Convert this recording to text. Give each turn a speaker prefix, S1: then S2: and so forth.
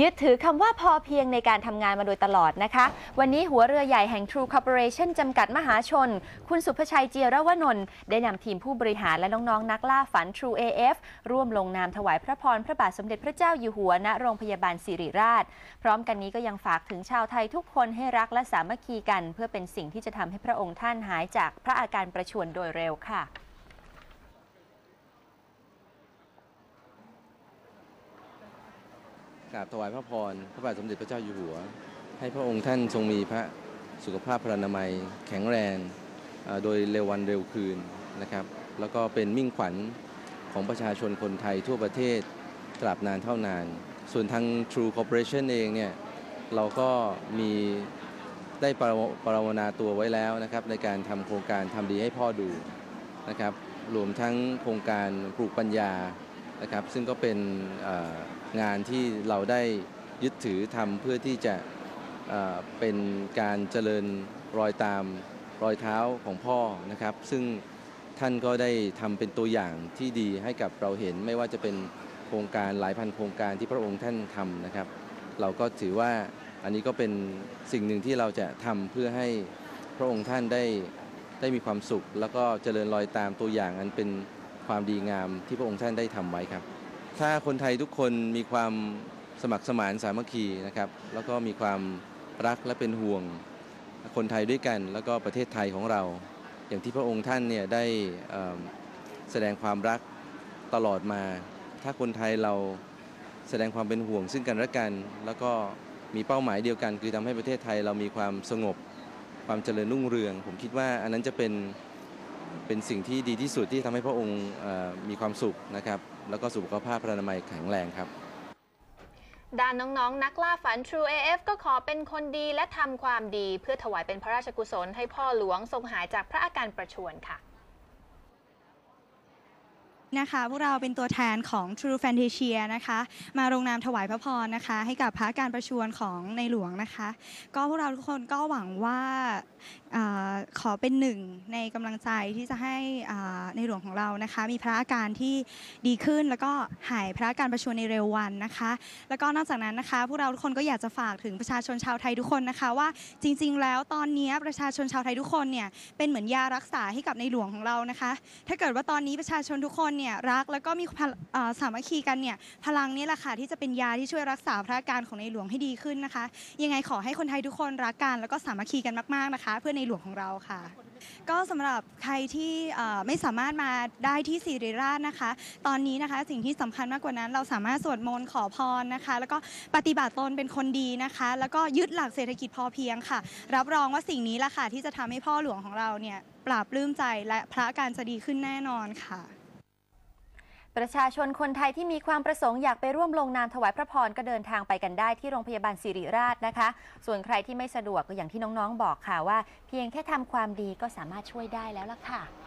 S1: ยึดถือคำว่าพอเพียงในการทำงานมาโดยตลอดนะคะ วันนี้หัวเรือใหญ่แห่ง True Corporation จำกัดมหาชน คุณสุภชัยเจียรวนนท์ได้นำทีมผู้บริหารและน้องๆ นักล่าฝัน True AF ร่วมลงนามถวายพระพรพระบาทสมเด็จพระเจ้าอยู่หัว ณ โรงพยาบาลสิริราช พร้อมกันนี้ก็ยังฝากถึงชาวไทยทุกคนให้รักและสามัคคีกัน เพื่อเป็นสิ่งที่จะทำให้พระองค์ท่านหายจากพระอาการประชวรโดยเร็วค่ะ
S2: กราบถวายพระพร พระบาทสมเด็จพระเจ้าอยู่หัว ให้พระองค์ท่านทรงมีพระสุขภาพพลานามัย แข็งแรงโดยเร็ววันเร็วคืนนะครับ แล้วก็เป็นมิ่งขวัญของประชาชนคนไทยทั่วประเทศตราบนานเท่านาน ส่วนทาง True Corporation เองเนี่ยเราก็มีได้ปรปรารถนาตัวไว้แล้วนะครับในการทำโครงการทำดีให้พ่อดูนะครับรวมทั้งโครงการปลูกปัญญา นะครับซึ่งก็เป็นงานที่เราได้ยึดถือทำเพื่อที่จะเป็นการเจริญรอยตามรอยเท้าของพ่อนะครับ ซึ่งท่านก็ได้ทำเป็นตัวอย่างที่ดีให้กับเราเห็นไม่ว่าจะเป็นโครงการหลายพันโครงการที่พระองค์ท่านทำนะครับ เราก็ถือว่าอันนี้ก็เป็นสิ่งหนึ่งที่เราจะทำเพื่อให้พระองค์ท่านได้ได้มีความสุข แล้วก็เจริญรอยตามตัวอย่างอันเป็น ความดีงามที่พระองค์ท่านได้ทำไว้ครับ ถ้าคนไทยทุกคนมีความสมัครสมานสามัคคีนะครับ แล้วก็มีความรักและเป็นห่วง คนไทยด้วยกัน แล้วก็ประเทศไทยของเรา อย่างที่พระองค์ท่านเนี่ยได้แสดงความรักตลอดมา ถ้าคนไทยเราแสดงความเป็นห่วงซึ่งกันและกัน แล้วก็มีเป้าหมายเดียวกัน คือทำให้ประเทศไทยเรามีความสงบ ความเจริญรุ่งเรือง ผมคิดว่าอันนั้นจะเป็น เป็นสิ่งที่ดีที่สุดที่ทำให้พระองค์มีความสุขนะครับ แล้วก็สุขภาพพระนามัยแข็งแรงครับ
S3: ด้านน้องๆ นักล่าฝัน True AF ก็ขอเป็นคนดีและทำความดี เพื่อถวายเป็นพระราชกุศลให้พ่อหลวงทรงหายจากพระอาการประชวรค่ะ
S4: นะคะ พวกเราเป็นตัวแทนของ True Fantasia นะคะ มาลงนามถวายพระพรนะคะ ให้กับพระการประชวรของในหลวงนะคะ ก็พวกเราทุกคนก็หวังว่าอขอเป็นหนึ่งในกำลังใจที่จะให้ในหลวงของเรานะคะ มีพระอาการที่ดีขึ้นแล้วก็หายพระอาการประชวรในเร็ววันนะคะ แล้วก็นอกจากนั้นนะคะ พวกเราทุกคนก็อยากจะฝากถึงประชาชนชาวไทยทุกคนนะคะ ว่าจริง ๆ แล้วตอนนี้ประชาชนชาวไทยทุกคนเนี่ยเป็นเหมือนยารักษาให้กับในหลวงของเรานะคะ ถ้าเกิดว่าตอนนี้ประชาชนทุกคนเนี่ยรักแล้วก็มีสามัคคีกันเนี่ยพลังนี้แหละค่ะที่จะเป็นยาที่ช่วยรักษาพระอาการของในหลวงให้ดีขึ้นนะคะ ยังไงขอให้คนไทยทุกคนรักกันแล้วก็สามัคคีกันมากๆนะคะ เพื่อในหลวงของเราค่ะ ก็สำหรับใครที่ไม่สามารถมาได้ที่สิริราชนะคะ ตอนนี้นะคะสิ่งที่สำคัญมากกว่านั้น เราสามารถสวดมนต์ขอพรนะคะ แล้วก็ปฏิบัติตนเป็นคนดีนะคะ แล้วก็ยึดหลักเศรษฐกิจพอเพียงค่ะ รับรองว่าสิ่งนี้แหละค่ะที่จะทำให้พ่อหลวงของเราเนี่ยปราบปลื้มใจและพระการจะดีขึ้นแน่นอนค่ะ
S1: ประชาชนคนไทยที่มีความประสงค์อยากไปร่วมลงนามถวายพระพรก็เดินทางไปกันได้ที่โรงพยาบาลสิริราชนะคะ ส่วนใครที่ไม่สะดวกก็อย่างที่น้องๆบอกค่ะว่า เพียงแค่ทำความดีก็สามารถช่วยได้แล้วล่ะค่ะ